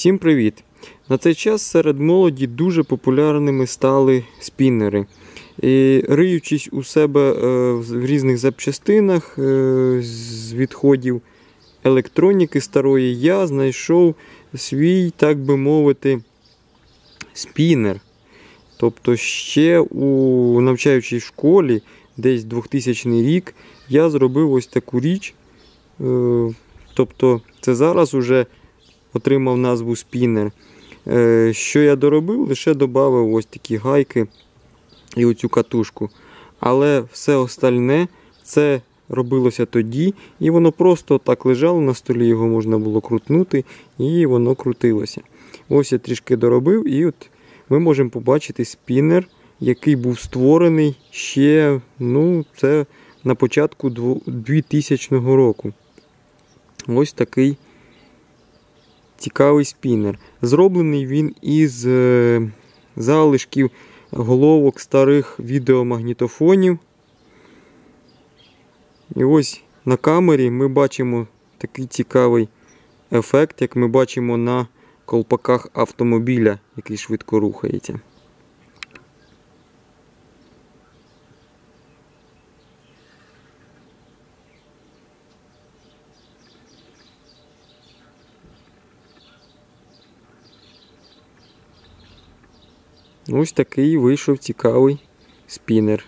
Всім привіт! На цей час серед молоді дуже популярними стали спіннери. І риючись у себе е, в різних запчастинах е, з відходів електроніки старої, я знайшов свій, так би мовити, спінер. Тобто ще у навчаючій школі, десь 2000 рік, я зробив ось таку річ. Е, Тобто це зараз уже отримав назву спінер. Е, Що я доробив, лише додав ось такі гайки і оцю катушку. Але все остальне це робилося тоді, і воно просто так лежало на столі, його можна було крутнути, і воно крутилося. Ось я трішки доробив, і от ми можемо побачити спінер, який був створений ще ну, це на початку 2000 року. Ось такий цікавий спінер. Зроблений він із е, залишків головок старих відеомагнітофонів. І ось на камері ми бачимо такий цікавий ефект, як ми бачимо на колпаках автомобіля, який швидко рухається. Ось такий вийшов цікавий спінер.